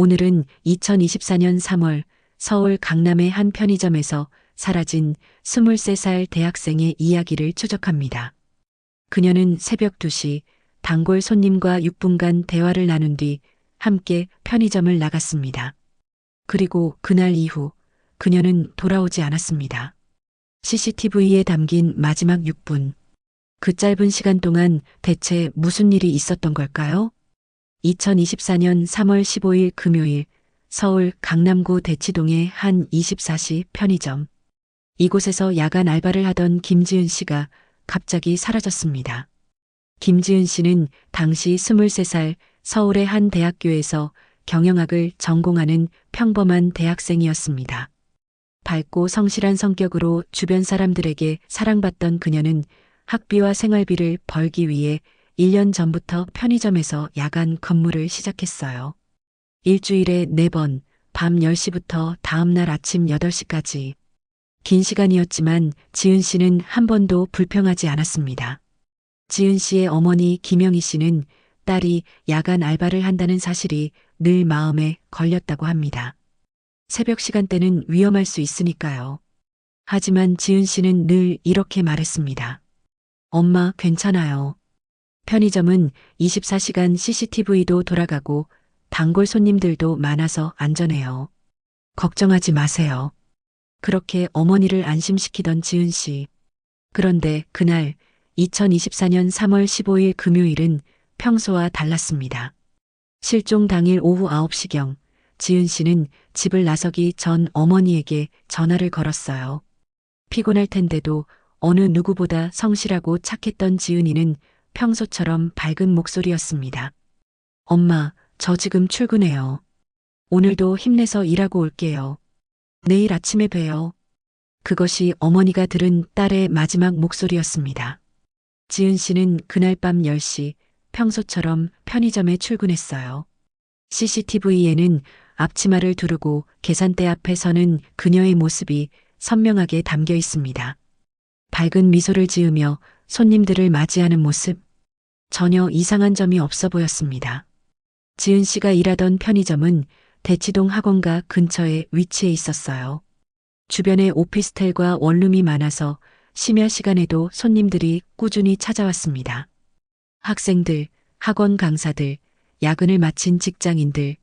오늘은 2024년 3월 서울 강남의 한 편의점에서 사라진 23살 대학생의 이야기를 추적합니다. 그녀는 새벽 2시 단골 손님과 6분간 대화를 나눈 뒤 함께 편의점을 나갔습니다. 그리고 그날 이후 그녀는 돌아오지 않았습니다. CCTV에 담긴 마지막 6분. 그 짧은 시간 동안 대체 무슨 일이 있었던 걸까요? 2024년 3월 15일 금요일 서울 강남구 대치동의 한 24시 편의점. 이곳에서 야간 알바를 하던 김지은 씨가 갑자기 사라졌습니다. 김지은 씨는 당시 23살 서울의 한 대학교에서 경영학을 전공하는 평범한 대학생이었습니다. 밝고 성실한 성격으로 주변 사람들에게 사랑받던 그녀는 학비와 생활비를 벌기 위해 1년 전부터 편의점에서 야간 근무를 시작했어요. 일주일에 4번, 밤 10시부터 다음날 아침 8시까지. 긴 시간이었지만 지은 씨는 한 번도 불평하지 않았습니다. 지은 씨의 어머니 김영희 씨는 딸이 야간 알바를 한다는 사실이 늘 마음에 걸렸다고 합니다. 새벽 시간대는 위험할 수 있으니까요. 하지만 지은 씨는 늘 이렇게 말했습니다. 엄마, 괜찮아요. 편의점은 24시간 CCTV도 돌아가고 단골 손님들도 많아서 안전해요. 걱정하지 마세요. 그렇게 어머니를 안심시키던 지은 씨. 그런데 그날 2024년 3월 15일 금요일은 평소와 달랐습니다. 실종 당일 오후 9시경 지은 씨는 집을 나서기 전 어머니에게 전화를 걸었어요. 피곤할 텐데도 어느 누구보다 성실하고 착했던 지은이는 평소처럼 밝은 목소리였습니다. 엄마, 저 지금 출근해요. 오늘도 힘내서 일하고 올게요. 내일 아침에 봬요. 그것이 어머니가 들은 딸의 마지막 목소리였습니다. 지은 씨는 그날 밤 10시 평소처럼 편의점에 출근했어요. CCTV에는 앞치마를 두르고 계산대 앞에 서는 그녀의 모습이 선명하게 담겨 있습니다. 밝은 미소를 지으며 손님들을 맞이하는 모습. 전혀 이상한 점이 없어 보였습니다. 지은 씨가 일하던 편의점은 대치동 학원가 근처에 위치해 있었어요. 주변에 오피스텔과 원룸이 많아서 심야 시간에도 손님들이 꾸준히 찾아왔습니다. 학생들, 학원 강사들, 야근을 마친 직장인들,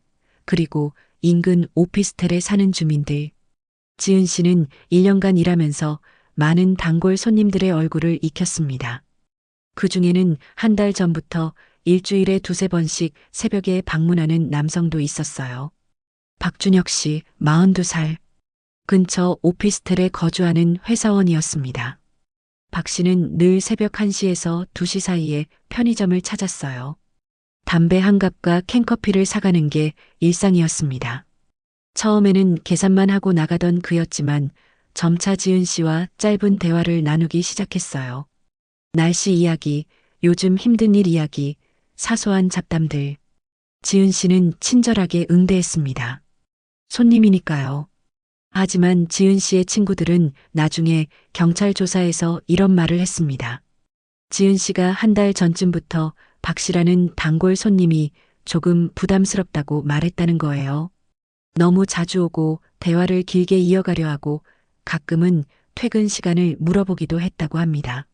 그리고 인근 오피스텔에 사는 주민들. 지은 씨는 1년간 일하면서 많은 단골 손님들의 얼굴을 익혔습니다. 그 중에는 한 달 전부터 일주일에 두세 번씩 새벽에 방문하는 남성도 있었어요. 박준혁 씨, 42살. 근처 오피스텔에 거주하는 회사원이었습니다. 박 씨는 늘 새벽 1시에서 2시 사이에 편의점을 찾았어요. 담배 한 갑과 캔커피를 사가는 게 일상이었습니다. 처음에는 계산만 하고 나가던 그였지만 점차 지은 씨와 짧은 대화를 나누기 시작했어요. 날씨 이야기, 요즘 힘든 일 이야기, 사소한 잡담들. 지은 씨는 친절하게 응대했습니다. 손님이니까요. 하지만 지은 씨의 친구들은 나중에 경찰 조사에서 이런 말을 했습니다. 지은 씨가 한 달 전쯤부터 박 씨라는 단골 손님이 조금 부담스럽다고 말했다는 거예요. 너무 자주 오고 대화를 길게 이어가려 하고 가끔은 퇴근 시간을 물어보기도 했다고 합니다.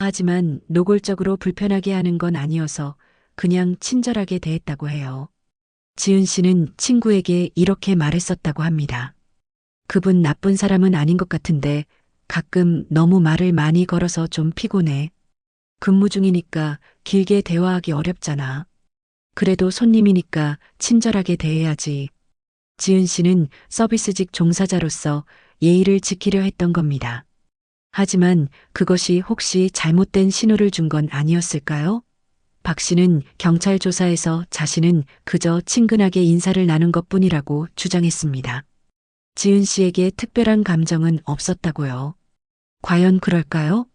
하지만 노골적으로 불편하게 하는 건 아니어서 그냥 친절하게 대했다고 해요. 지은 씨는 친구에게 이렇게 말했었다고 합니다. 그분 나쁜 사람은 아닌 것 같은데 가끔 너무 말을 많이 걸어서 좀 피곤해. 근무 중이니까 길게 대화하기 어렵잖아. 그래도 손님이니까 친절하게 대해야지. 지은 씨는 서비스직 종사자로서 예의를 지키려 했던 겁니다. 하지만 그것이 혹시 잘못된 신호를 준 건 아니었을까요? 박 씨는 경찰 조사에서 자신은 그저 친근하게 인사를 나눈 것 뿐이라고 주장했습니다. 지은 씨에게 특별한 감정은 없었다고요. 과연 그럴까요?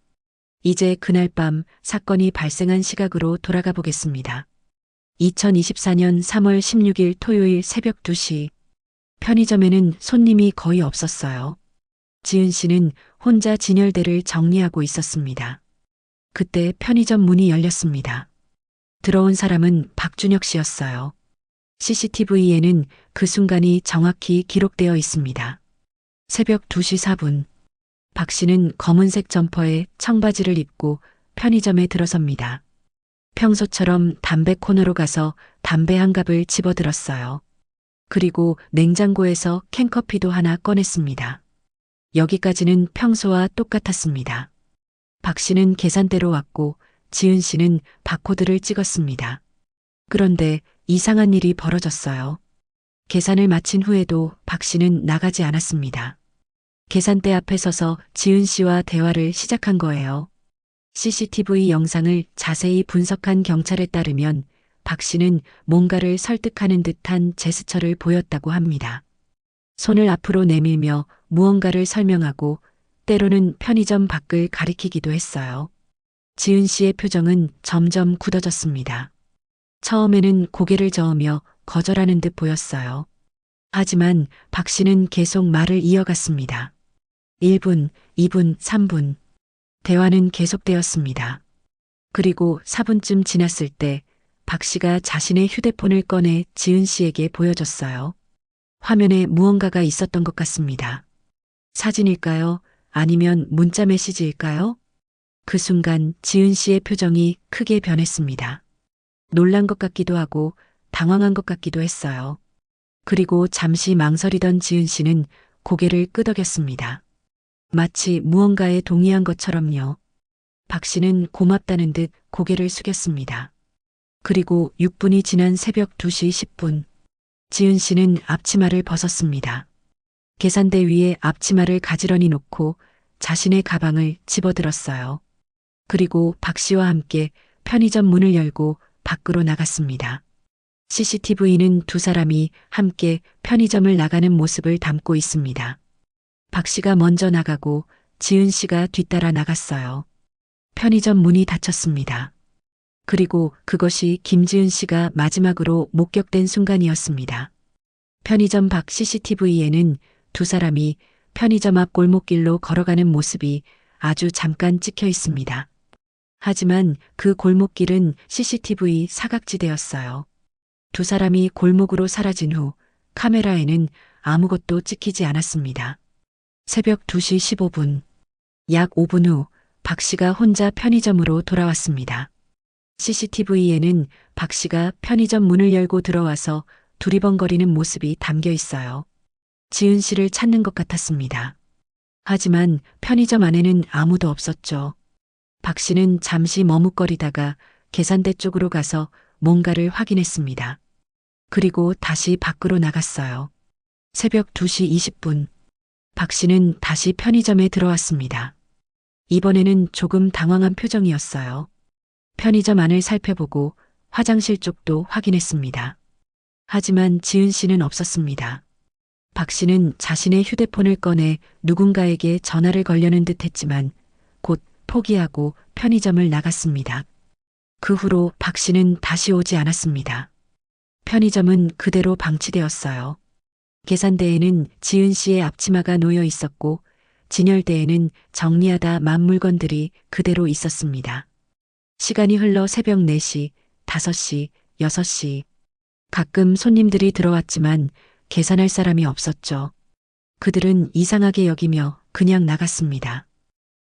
이제 그날 밤 사건이 발생한 시각으로 돌아가 보겠습니다. 2024년 3월 16일 토요일 새벽 2시 편의점에는 손님이 거의 없었어요. 지은 씨는 혼자 진열대를 정리하고 있었습니다. 그때 편의점 문이 열렸습니다. 들어온 사람은 박준혁 씨였어요. CCTV에는 그 순간이 정확히 기록되어 있습니다. 새벽 2시 4분. 박 씨는 검은색 점퍼에 청바지를 입고 편의점에 들어섭니다. 평소처럼 담배 코너로 가서 담배 한 갑을 집어들었어요. 그리고 냉장고에서 캔커피도 하나 꺼냈습니다. 여기까지는 평소와 똑같았습니다. 박 씨는 계산대로 왔고 지은 씨는 바코드를 찍었습니다. 그런데 이상한 일이 벌어졌어요. 계산을 마친 후에도 박 씨는 나가지 않았습니다. 계산대 앞에 서서 지은 씨와 대화를 시작한 거예요. CCTV 영상을 자세히 분석한 경찰에 따르면 박 씨는 뭔가를 설득하는 듯한 제스처를 보였다고 합니다. 손을 앞으로 내밀며 무언가를 설명하고 때로는 편의점 밖을 가리키기도 했어요. 지은 씨의 표정은 점점 굳어졌습니다. 처음에는 고개를 저으며 거절하는 듯 보였어요. 하지만 박 씨는 계속 말을 이어갔습니다. 1분, 2분, 3분. 대화는 계속되었습니다. 그리고 4분쯤 지났을 때 박 씨가 자신의 휴대폰을 꺼내 지은 씨에게 보여줬어요. 화면에 무언가가 있었던 것 같습니다. 사진일까요? 아니면 문자 메시지일까요? 그 순간 지은 씨의 표정이 크게 변했습니다. 놀란 것 같기도 하고 당황한 것 같기도 했어요. 그리고 잠시 망설이던 지은 씨는 고개를 끄덕였습니다. 마치 무언가에 동의한 것처럼요. 박 씨는 고맙다는 듯 고개를 숙였습니다. 그리고 6분이 지난 새벽 2시 10분. 지은 씨는 앞치마를 벗었습니다. 계산대 위에 앞치마를 가지런히 놓고 자신의 가방을 집어들었어요. 그리고 박 씨와 함께 편의점 문을 열고 밖으로 나갔습니다. CCTV는 두 사람이 함께 편의점을 나가는 모습을 담고 있습니다. 박 씨가 먼저 나가고 지은 씨가 뒤따라 나갔어요. 편의점 문이 닫혔습니다. 그리고 그것이 김지은 씨가 마지막으로 목격된 순간이었습니다. 편의점 밖 CCTV에는 두 사람이 편의점 앞 골목길로 걸어가는 모습이 아주 잠깐 찍혀 있습니다. 하지만 그 골목길은 CCTV 사각지대였어요. 두 사람이 골목으로 사라진 후 카메라에는 아무것도 찍히지 않았습니다. 새벽 2시 15분. 약 5분 후 박 씨가 혼자 편의점으로 돌아왔습니다. CCTV에는 박 씨가 편의점 문을 열고 들어와서 두리번거리는 모습이 담겨 있어요. 지은 씨를 찾는 것 같았습니다. 하지만 편의점 안에는 아무도 없었죠. 박 씨는 잠시 머뭇거리다가 계산대 쪽으로 가서 뭔가를 확인했습니다. 그리고 다시 밖으로 나갔어요. 새벽 2시 20분. 박 씨는 다시 편의점에 들어왔습니다. 이번에는 조금 당황한 표정이었어요. 편의점 안을 살펴보고 화장실 쪽도 확인했습니다. 하지만 지은 씨는 없었습니다. 박 씨는 자신의 휴대폰을 꺼내 누군가에게 전화를 걸려는 듯 했지만 곧 포기하고 편의점을 나갔습니다. 그 후로 박 씨는 다시 오지 않았습니다. 편의점은 그대로 방치되었어요. 계산대에는 지은 씨의 앞치마가 놓여 있었고 진열대에는 정리하다 만 물건들이 그대로 있었습니다. 시간이 흘러 새벽 4시, 5시, 6시. 가끔 손님들이 들어왔지만 계산할 사람이 없었죠. 그들은 이상하게 여기며 그냥 나갔습니다.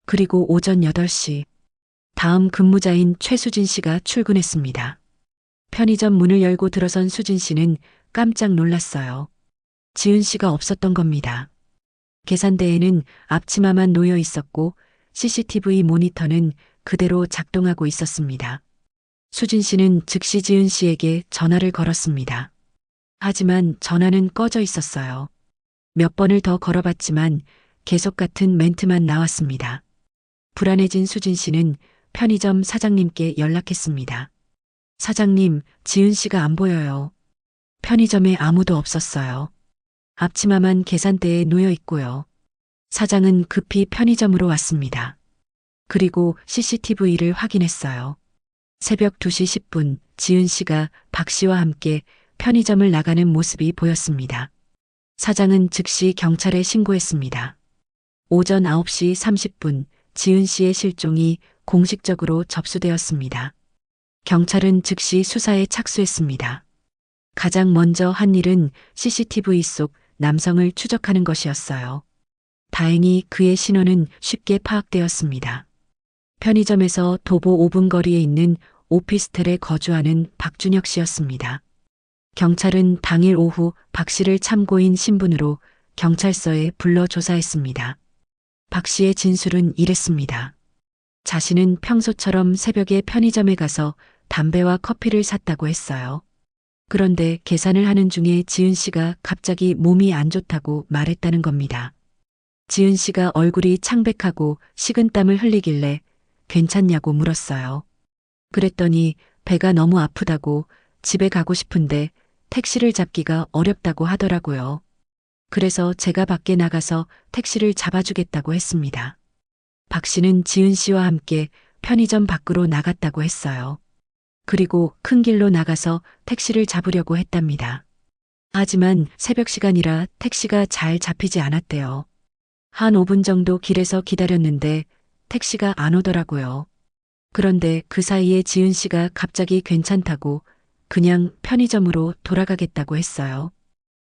그리고 오전 8시. 다음 근무자인 최수진 씨가 출근했습니다. 편의점 문을 열고 들어선 수진 씨는 깜짝 놀랐어요. 지은 씨가 없었던 겁니다. 계산대에는 앞치마만 놓여 있었고 CCTV 모니터는 그대로 작동하고 있었습니다. 수진 씨는 즉시 지은 씨에게 전화를 걸었습니다. 하지만 전화는 꺼져 있었어요. 몇 번을 더 걸어봤지만 계속 같은 멘트만 나왔습니다. 불안해진 수진 씨는 편의점 사장님께 연락했습니다. 사장님, 지은 씨가 안 보여요. 편의점에 아무도 없었어요. 앞치마만 계산대에 놓여 있고요. 사장은 급히 편의점으로 왔습니다. 그리고 CCTV를 확인했어요. 새벽 2시 10분 지은 씨가 박 씨와 함께 편의점을 나가는 모습이 보였습니다. 사장은 즉시 경찰에 신고했습니다. 오전 9시 30분 지은 씨의 실종이 공식적으로 접수되었습니다. 경찰은 즉시 수사에 착수했습니다. 가장 먼저 한 일은 CCTV 속 남성을 추적하는 것이었어요. 다행히 그의 신원은 쉽게 파악되었습니다. 편의점에서 도보 5분 거리에 있는 오피스텔에 거주하는 박준혁 씨였습니다. 경찰은 당일 오후 박 씨를 참고인 신분으로 경찰서에 불러 조사했습니다. 박 씨의 진술은 이랬습니다. 자신은 평소처럼 새벽에 편의점에 가서 담배와 커피를 샀다고 했어요. 그런데 계산을 하는 중에 지은 씨가 갑자기 몸이 안 좋다고 말했다는 겁니다. 지은 씨가 얼굴이 창백하고 식은 땀을 흘리길래 괜찮냐고 물었어요. 그랬더니 배가 너무 아프다고 집에 가고 싶은데 택시를 잡기가 어렵다고 하더라고요. 그래서 제가 밖에 나가서 택시를 잡아주겠다고 했습니다. 박 씨는 지은 씨와 함께 편의점 밖으로 나갔다고 했어요. 그리고 큰 길로 나가서 택시를 잡으려고 했답니다. 하지만 새벽 시간이라 택시가 잘 잡히지 않았대요. 한 5분 정도 길에서 기다렸는데 택시가 안 오더라고요. 그런데 그 사이에 지은 씨가 갑자기 괜찮다고 그냥 편의점으로 돌아가겠다고 했어요.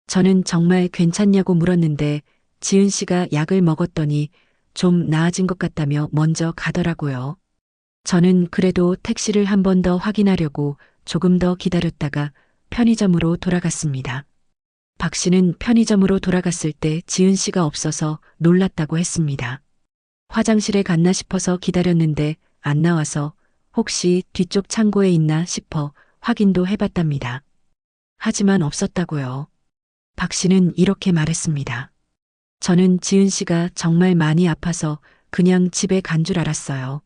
저는 정말 괜찮냐고 물었는데 지은 씨가 약을 먹었더니 좀 나아진 것 같다며 먼저 가더라고요. 저는 그래도 택시를 한 번 더 확인하려고 조금 더 기다렸다가 편의점으로 돌아갔습니다. 박 씨는 편의점으로 돌아갔을 때 지은 씨가 없어서 놀랐다고 했습니다. 화장실에 갔나 싶어서 기다렸는데 안 나와서 혹시 뒤쪽 창고에 있나 싶어 확인도 해봤답니다. 하지만 없었다고요. 박 씨는 이렇게 말했습니다. 저는 지은 씨가 정말 많이 아파서 그냥 집에 간 줄 알았어요.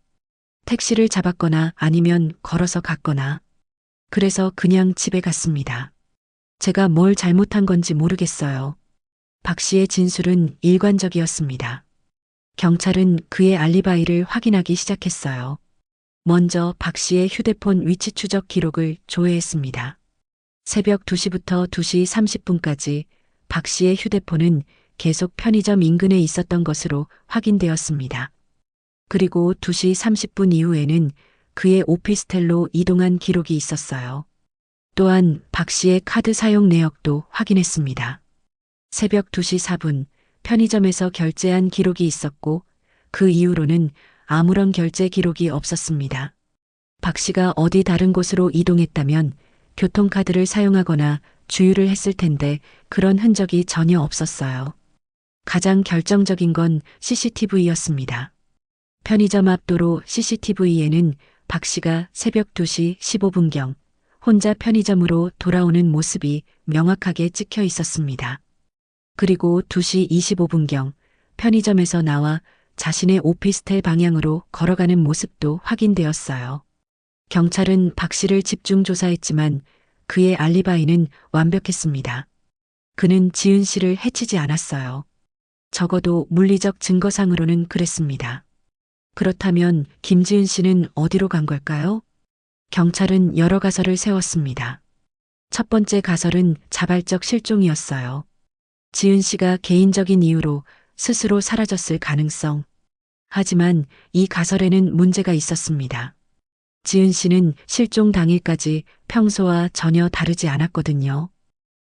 택시를 잡았거나 아니면 걸어서 갔거나. 그래서 그냥 집에 갔습니다. 제가 뭘 잘못한 건지 모르겠어요. 박 씨의 진술은 일관적이었습니다. 경찰은 그의 알리바이를 확인하기 시작했어요. 먼저 박 씨의 휴대폰 위치 추적 기록을 조회했습니다. 새벽 2시부터 2시 30분까지 박 씨의 휴대폰은 계속 편의점 인근에 있었던 것으로 확인되었습니다. 그리고 2시 30분 이후에는 그의 오피스텔로 이동한 기록이 있었어요. 또한 박 씨의 카드 사용 내역도 확인했습니다. 새벽 2시 4분 편의점에서 결제한 기록이 있었고 그 이후로는 아무런 결제 기록이 없었습니다. 박 씨가 어디 다른 곳으로 이동했다면 교통카드를 사용하거나 주유를 했을 텐데 그런 흔적이 전혀 없었어요. 가장 결정적인 건 CCTV였습니다. 편의점 앞도로 CCTV에는 박 씨가 새벽 2시 15분경 혼자 편의점으로 돌아오는 모습이 명확하게 찍혀 있었습니다. 그리고 2시 25분경 편의점에서 나와 자신의 오피스텔 방향으로 걸어가는 모습도 확인되었어요. 경찰은 박 씨를 집중 조사했지만 그의 알리바이는 완벽했습니다. 그는 지은 씨를 해치지 않았어요. 적어도 물리적 증거상으로는 그랬습니다. 그렇다면 김지은 씨는 어디로 간 걸까요? 경찰은 여러 가설을 세웠습니다. 첫 번째 가설은 자발적 실종이었어요. 지은 씨가 개인적인 이유로 스스로 사라졌을 가능성. 하지만 이 가설에는 문제가 있었습니다. 지은 씨는 실종 당일까지 평소와 전혀 다르지 않았거든요.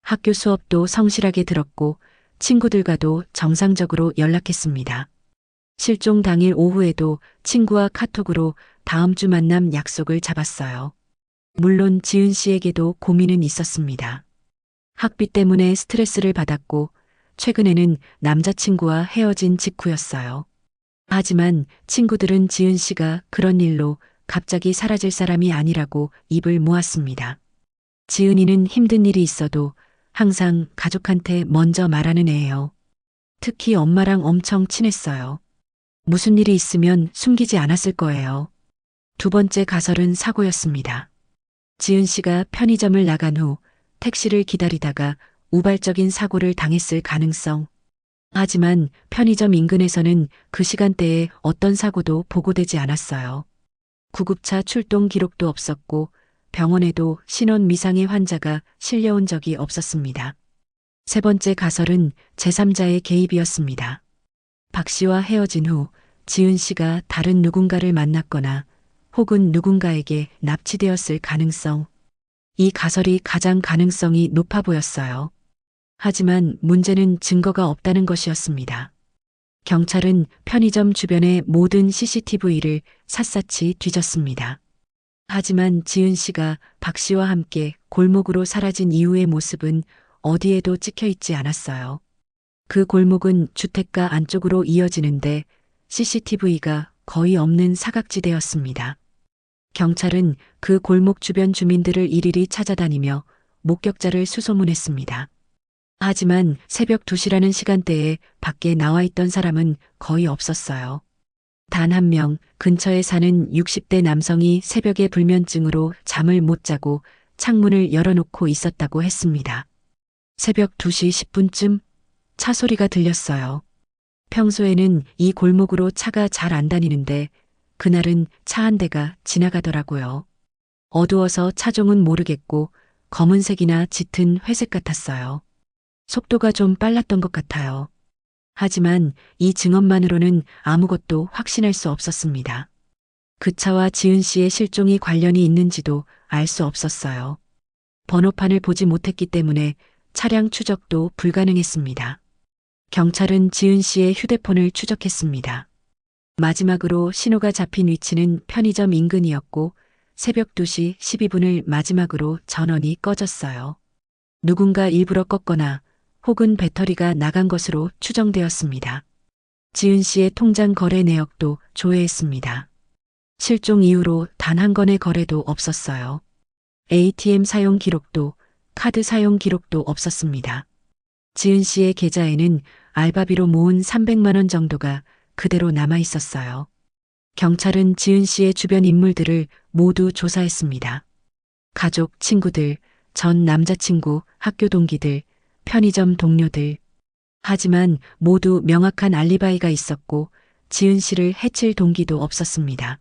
학교 수업도 성실하게 들었고 친구들과도 정상적으로 연락했습니다. 실종 당일 오후에도 친구와 카톡으로 다음 주 만남 약속을 잡았어요. 물론 지은 씨에게도 고민은 있었습니다. 학비 때문에 스트레스를 받았고 최근에는 남자친구와 헤어진 직후였어요. 하지만 친구들은 지은 씨가 그런 일로 갑자기 사라질 사람이 아니라고 입을 모았습니다. 지은이는 힘든 일이 있어도 항상 가족한테 먼저 말하는 애예요. 특히 엄마랑 엄청 친했어요. 무슨 일이 있으면 숨기지 않았을 거예요. 두 번째 가설은 사고였습니다. 지은 씨가 편의점을 나간 후 택시를 기다리다가 우발적인 사고를 당했을 가능성. 하지만 편의점 인근에서는 그 시간대에 어떤 사고도 보고되지 않았어요. 구급차 출동 기록도 없었고 병원에도 신원 미상의 환자가 실려온 적이 없었습니다. 세 번째 가설은 제3자의 개입이었습니다. 박 씨와 헤어진 후 지은 씨가 다른 누군가를 만났거나 혹은 누군가에게 납치되었을 가능성. 이 가설이 가장 가능성이 높아 보였어요. 하지만 문제는 증거가 없다는 것이었습니다. 경찰은 편의점 주변의 모든 CCTV를 샅샅이 뒤졌습니다. 하지만 지은 씨가 박 씨와 함께 골목으로 사라진 이후의 모습은 어디에도 찍혀 있지 않았어요. 그 골목은 주택가 안쪽으로 이어지는데 CCTV가 거의 없는 사각지대였습니다. 경찰은 그 골목 주변 주민들을 일일이 찾아다니며 목격자를 수소문했습니다. 하지만 새벽 2시라는 시간대에 밖에 나와 있던 사람은 거의 없었어요. 단 한 명 근처에 사는 60대 남성이 새벽에 불면증으로 잠을 못 자고 창문을 열어놓고 있었다고 했습니다. 새벽 2시 10분쯤 차 소리가 들렸어요. 평소에는 이 골목으로 차가 잘 안 다니는데 그날은 차 한 대가 지나가더라고요. 어두워서 차종은 모르겠고 검은색이나 짙은 회색 같았어요. 속도가 좀 빨랐던 것 같아요. 하지만 이 증언만으로는 아무것도 확신할 수 없었습니다. 그 차와 지은 씨의 실종이 관련이 있는지도 알 수 없었어요. 번호판을 보지 못했기 때문에 차량 추적도 불가능했습니다. 경찰은 지은 씨의 휴대폰을 추적했습니다. 마지막으로 신호가 잡힌 위치는 편의점 인근이었고 새벽 2시 12분을 마지막으로 전원이 꺼졌어요. 누군가 일부러 껐거나 혹은 배터리가 나간 것으로 추정되었습니다. 지은 씨의 통장 거래 내역도 조회했습니다. 실종 이후로 단 한 건의 거래도 없었어요. ATM 사용 기록도 카드 사용 기록도 없었습니다. 지은 씨의 계좌에는 알바비로 모은 300만 원 정도가 그대로 남아 있었어요. 경찰은 지은 씨의 주변 인물들을 모두 조사했습니다. 가족, 친구들, 전 남자친구, 학교 동기들, 편의점 동료들. 하지만 모두 명확한 알리바이가 있었고 지은 씨를 해칠 동기도 없었습니다.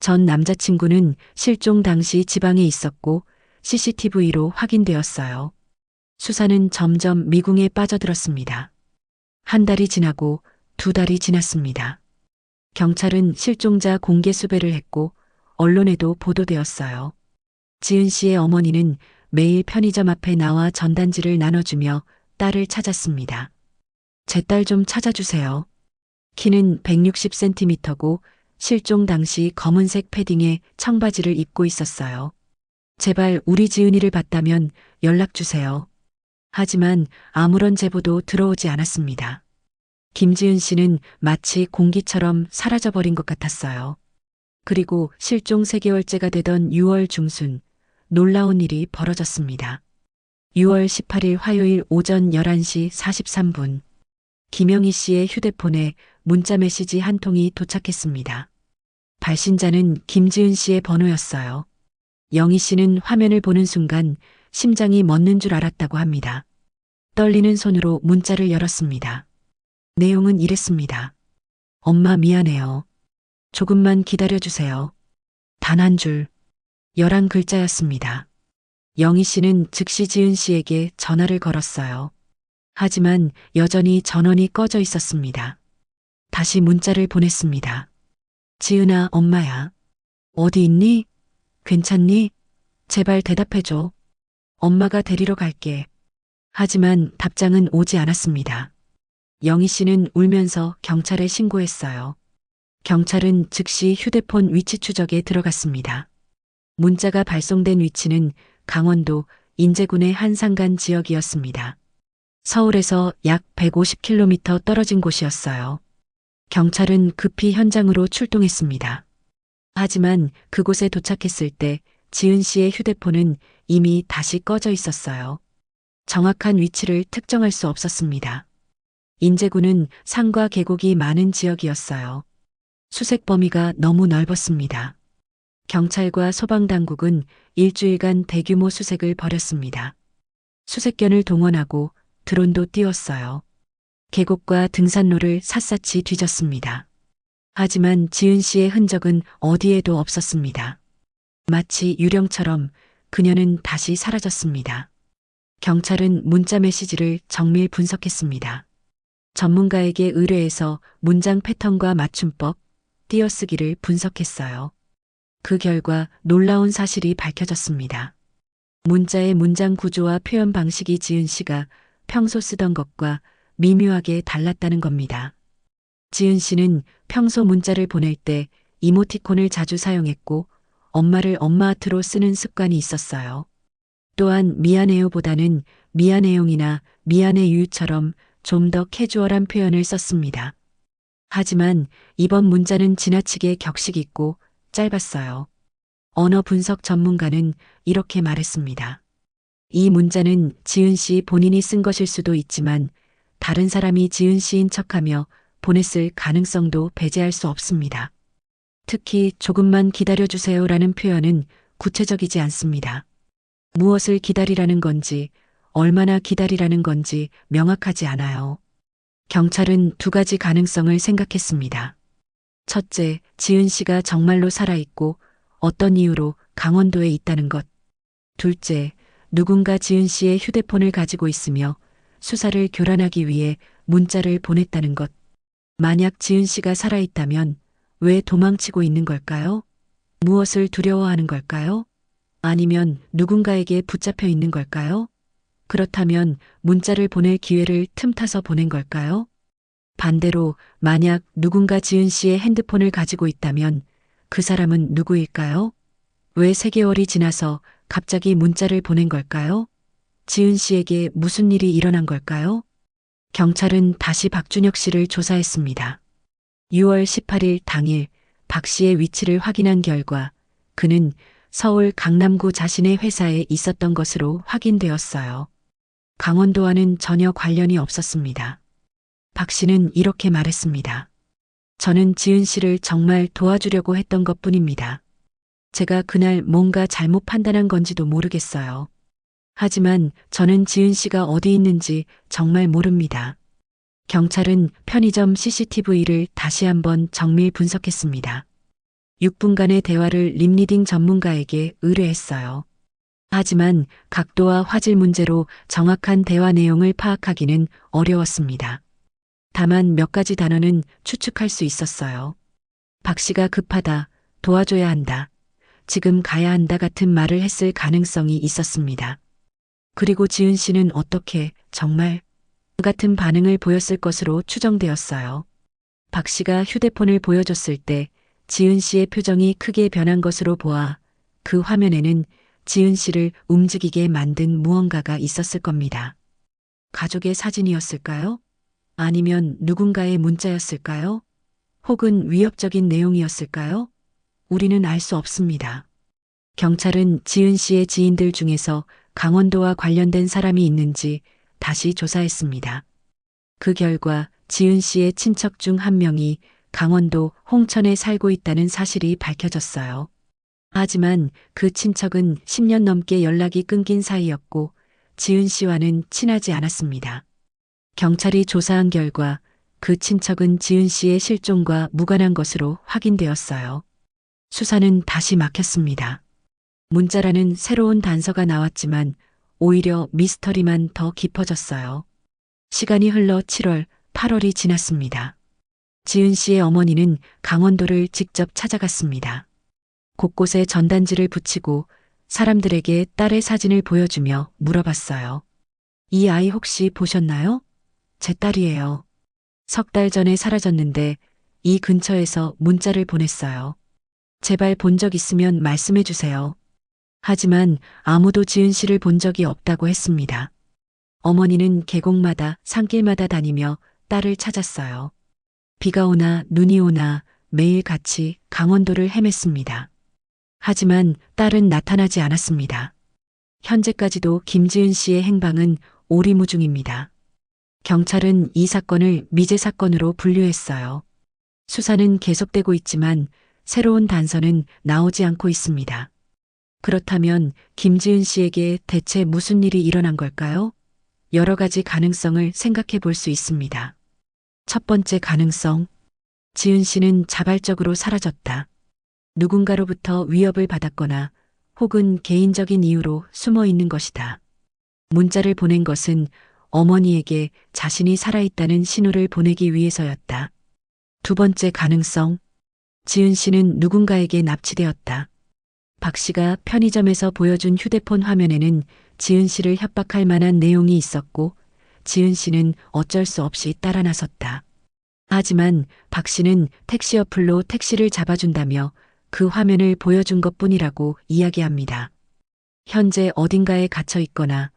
전 남자친구는 실종 당시 지방에 있었고 CCTV로 확인되었어요. 수사는 점점 미궁에 빠져들었습니다. 한 달이 지나고 두 달이 지났습니다. 경찰은 실종자 공개 수배를 했고 언론에도 보도되었어요. 지은 씨의 어머니는 매일 편의점 앞에 나와 전단지를 나눠주며 딸을 찾았습니다. 제 딸 좀 찾아주세요. 키는 160cm고 실종 당시 검은색 패딩에 청바지를 입고 있었어요. 제발 우리 지은이를 봤다면 연락 주세요. 하지만 아무런 제보도 들어오지 않았습니다. 김지은 씨는 마치 공기처럼 사라져버린 것 같았어요. 그리고 실종 3개월째가 되던 6월 중순, 놀라운 일이 벌어졌습니다. 6월 18일 화요일 오전 11시 43분, 김영희 씨의 휴대폰에 문자 메시지 한 통이 도착했습니다. 발신자는 김지은 씨의 번호였어요. 영희 씨는 화면을 보는 순간 심장이 멎는 줄 알았다고 합니다. 떨리는 손으로 문자를 열었습니다. 내용은 이랬습니다. 엄마 미안해요. 조금만 기다려주세요. 단 한 줄. 열한 글자였습니다. 영희 씨는 즉시 지은 씨에게 전화를 걸었어요. 하지만 여전히 전원이 꺼져 있었습니다. 다시 문자를 보냈습니다. 지은아, 엄마야. 어디 있니? 괜찮니? 제발 대답해줘. 엄마가 데리러 갈게. 하지만 답장은 오지 않았습니다. 영희 씨는 울면서 경찰에 신고했어요. 경찰은 즉시 휴대폰 위치 추적에 들어갔습니다. 문자가 발송된 위치는 강원도 인제군의 한산간 지역이었습니다. 서울에서 약 150km 떨어진 곳이었어요. 경찰은 급히 현장으로 출동했습니다. 하지만 그곳에 도착했을 때 지은 씨의 휴대폰은 이미 다시 꺼져 있었어요. 정확한 위치를 특정할 수 없었습니다. 인제군은 산과 계곡이 많은 지역이었어요. 수색 범위가 너무 넓었습니다. 경찰과 소방당국은 일주일간 대규모 수색을 벌였습니다. 수색견을 동원하고 드론도 띄웠어요. 계곡과 등산로를 샅샅이 뒤졌습니다. 하지만 지은 씨의 흔적은 어디에도 없었습니다. 마치 유령처럼 그녀는 다시 사라졌습니다. 경찰은 문자 메시지를 정밀 분석했습니다. 전문가에게 의뢰해서 문장 패턴과 맞춤법, 띄어쓰기를 분석했어요. 그 결과 놀라운 사실이 밝혀졌습니다. 문자의 문장 구조와 표현 방식이 지은 씨가 평소 쓰던 것과 미묘하게 달랐다는 겁니다. 지은 씨는 평소 문자를 보낼 때 이모티콘을 자주 사용했고 엄마를 엄마한테로 쓰는 습관이 있었어요. 또한 미안해요보다는 미안해용이나 미안해유처럼 좀 더 캐주얼한 표현을 썼습니다. 하지만 이번 문자는 지나치게 격식 있고 짧았어요. 언어 분석 전문가는 이렇게 말했습니다. 이 문자는 지은 씨 본인이 쓴 것일 수도 있지만 다른 사람이 지은 씨인 척하며 보냈을 가능성도 배제할 수 없습니다. 특히 조금만 기다려주세요라는 표현은 구체적이지 않습니다. 무엇을 기다리라는 건지, 얼마나 기다리라는 건지 명확하지 않아요. 경찰은 두 가지 가능성을 생각했습니다. 첫째, 지은 씨가 정말로 살아있고 어떤 이유로 강원도에 있다는 것. 둘째, 누군가 지은 씨의 휴대폰을 가지고 있으며 수사를 교란하기 위해 문자를 보냈다는 것. 만약 지은 씨가 살아있다면 왜 도망치고 있는 걸까요? 무엇을 두려워하는 걸까요? 아니면 누군가에게 붙잡혀 있는 걸까요? 그렇다면 문자를 보낼 기회를 틈타서 보낸 걸까요? 반대로 만약 누군가 지은 씨의 핸드폰을 가지고 있다면 그 사람은 누구일까요? 왜 3개월이 지나서 갑자기 문자를 보낸 걸까요? 지은 씨에게 무슨 일이 일어난 걸까요? 경찰은 다시 박준혁 씨를 조사했습니다. 6월 18일 당일 박 씨의 위치를 확인한 결과 그는 서울 강남구 자신의 회사에 있었던 것으로 확인되었어요. 강원도와는 전혀 관련이 없었습니다. 박 씨는 이렇게 말했습니다. 저는 지은 씨를 정말 도와주려고 했던 것 뿐입니다. 제가 그날 뭔가 잘못 판단한 건지도 모르겠어요. 하지만 저는 지은 씨가 어디 있는지 정말 모릅니다. 경찰은 편의점 CCTV를 다시 한번 정밀 분석했습니다. 6분간의 대화를 립리딩 전문가에게 의뢰했어요. 하지만 각도와 화질 문제로 정확한 대화 내용을 파악하기는 어려웠습니다. 다만 몇 가지 단어는 추측할 수 있었어요. 박 씨가 급하다, 도와줘야 한다, 지금 가야 한다 같은 말을 했을 가능성이 있었습니다. 그리고 지은 씨는 어떻게 정말 같은 반응을 보였을 것으로 추정되었어요. 박 씨가 휴대폰을 보여줬을 때 지은 씨의 표정이 크게 변한 것으로 보아 그 화면에는 지은 씨를 움직이게 만든 무언가가 있었을 겁니다. 가족의 사진이었을까요? 아니면 누군가의 문자였을까요? 혹은 위협적인 내용이었을까요? 우리는 알 수 없습니다. 경찰은 지은 씨의 지인들 중에서 강원도와 관련된 사람이 있는지 다시 조사했습니다. 그 결과 지은 씨의 친척 중 한 명이 강원도 홍천에 살고 있다는 사실이 밝혀졌어요. 하지만 그 친척은 10년 넘게 연락이 끊긴 사이였고 지은 씨와는 친하지 않았습니다. 경찰이 조사한 결과 그 친척은 지은 씨의 실종과 무관한 것으로 확인되었어요. 수사는 다시 막혔습니다. 문자라는 새로운 단서가 나왔지만 오히려 미스터리만 더 깊어졌어요. 시간이 흘러 7월, 8월이 지났습니다. 지은 씨의 어머니는 강원도를 직접 찾아갔습니다. 곳곳에 전단지를 붙이고 사람들에게 딸의 사진을 보여주며 물어봤어요. 이 아이 혹시 보셨나요? 제 딸이에요. 석 달 전에 사라졌는데 이 근처에서 문자를 보냈어요. 제발 본 적 있으면 말씀해 주세요. 하지만 아무도 지은 씨를 본 적이 없다고 했습니다. 어머니는 계곡마다 산길마다 다니며 딸을 찾았어요. 비가 오나 눈이 오나 매일 같이 강원도를 헤맸습니다. 하지만 딸은 나타나지 않았습니다. 현재까지도 김지은 씨의 행방은 오리무중입니다. 경찰은 이 사건을 미제 사건으로 분류했어요. 수사는 계속되고 있지만 새로운 단서는 나오지 않고 있습니다. 그렇다면 김지은 씨에게 대체 무슨 일이 일어난 걸까요? 여러 가지 가능성을 생각해 볼 수 있습니다. 첫 번째 가능성. 지은 씨는 자발적으로 사라졌다. 누군가로부터 위협을 받았거나 혹은 개인적인 이유로 숨어 있는 것이다. 문자를 보낸 것은 어머니에게 자신이 살아있다는 신호를 보내기 위해서였다. 두 번째 가능성. 지은 씨는 누군가에게 납치되었다. 박 씨가 편의점에서 보여준 휴대폰 화면에는 지은 씨를 협박할 만한 내용이 있었고 지은 씨는 어쩔 수 없이 따라 나섰다. 하지만 박 씨는 택시 어플로 택시를 잡아준다며 그 화면을 보여준 것 뿐이라고 이야기합니다. 현재 어딘가에 갇혀 있거나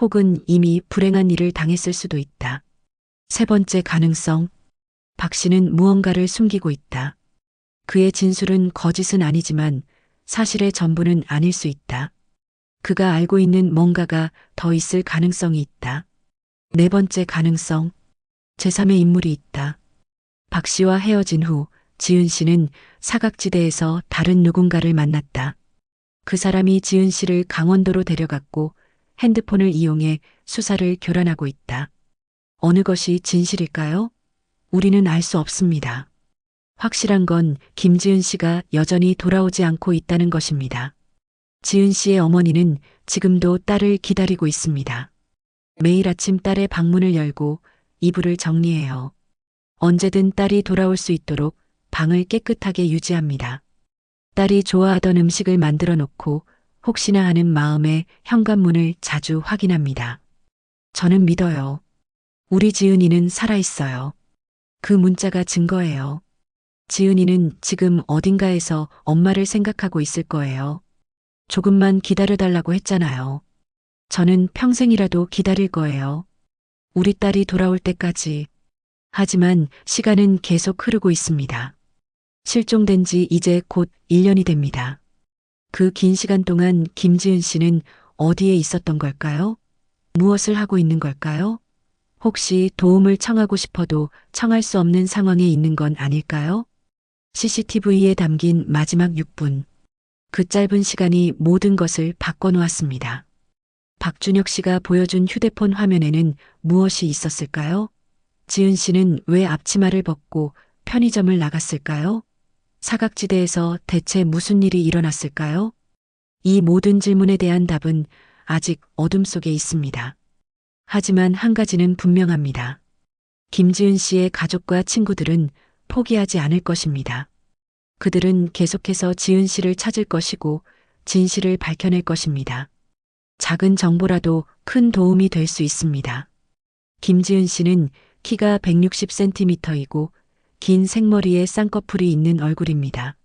혹은 이미 불행한 일을 당했을 수도 있다. 세 번째 가능성. 박 씨는 무언가를 숨기고 있다. 그의 진술은 거짓은 아니지만 사실의 전부는 아닐 수 있다. 그가 알고 있는 뭔가가 더 있을 가능성이 있다. 네 번째 가능성. 제3의 인물이 있다. 박 씨와 헤어진 후 지은 씨는 사각지대에서 다른 누군가를 만났다. 그 사람이 지은 씨를 강원도로 데려갔고 핸드폰을 이용해 수사를 교란하고 있다. 어느 것이 진실일까요? 우리는 알 수 없습니다. 확실한 건 김지은 씨가 여전히 돌아오지 않고 있다는 것입니다. 지은 씨의 어머니는 지금도 딸을 기다리고 있습니다. 매일 아침 딸의 방문을 열고 이불을 정리해요. 언제든 딸이 돌아올 수 있도록 방을 깨끗하게 유지합니다. 딸이 좋아하던 음식을 만들어 놓고 혹시나 하는 마음에 현관문을 자주 확인합니다. 저는 믿어요. 우리 지은이는 살아있어요. 그 문자가 증거예요. 지은이는 지금 어딘가에서 엄마를 생각하고 있을 거예요. 조금만 기다려달라고 했잖아요. 저는 평생이라도 기다릴 거예요. 우리 딸이 돌아올 때까지. 하지만 시간은 계속 흐르고 있습니다. 실종된 지 이제 곧 1년이 됩니다. 그 긴 시간 동안 김지은 씨는 어디에 있었던 걸까요? 무엇을 하고 있는 걸까요? 혹시 도움을 청하고 싶어도 청할 수 없는 상황에 있는 건 아닐까요? CCTV에 담긴 마지막 6분. 그 짧은 시간이 모든 것을 바꿔놓았습니다. 박준혁 씨가 보여준 휴대폰 화면에는 무엇이 있었을까요? 지은 씨는 왜 앞치마를 벗고 편의점을 나갔을까요? 사각지대에서 대체 무슨 일이 일어났을까요? 이 모든 질문에 대한 답은 아직 어둠 속에 있습니다. 하지만 한 가지는 분명합니다. 김지은 씨의 가족과 친구들은 포기하지 않을 것입니다. 그들은 계속해서 지은 씨를 찾을 것이고 진실을 밝혀낼 것입니다. 작은 정보라도 큰 도움이 될 수 있습니다. 김지은 씨는 키가 160cm이고 긴 생머리에 쌍꺼풀이 있는 얼굴입니다.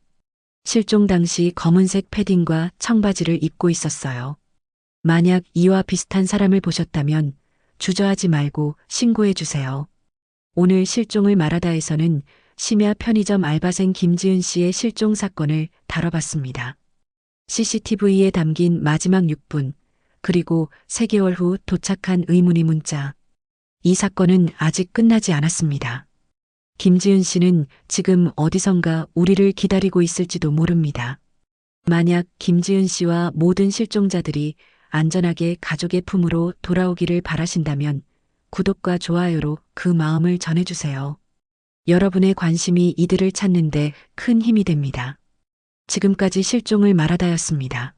실종 당시 검은색 패딩과 청바지를 입고 있었어요. 만약 이와 비슷한 사람을 보셨다면 주저하지 말고 신고해 주세요. 오늘 실종을 말하다에서는 심야 편의점 알바생 김지은 씨의 실종 사건을 다뤄봤습니다. CCTV에 담긴 마지막 6분, 그리고 3개월 후 도착한 의문의 문자. 이 사건은 아직 끝나지 않았습니다. 김지은 씨는 지금 어디선가 우리를 기다리고 있을지도 모릅니다. 만약 김지은 씨와 모든 실종자들이 안전하게 가족의 품으로 돌아오기를 바라신다면 구독과 좋아요로 그 마음을 전해주세요. 여러분의 관심이 이들을 찾는데 큰 힘이 됩니다. 지금까지 실종을 말하다였습니다.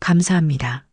감사합니다.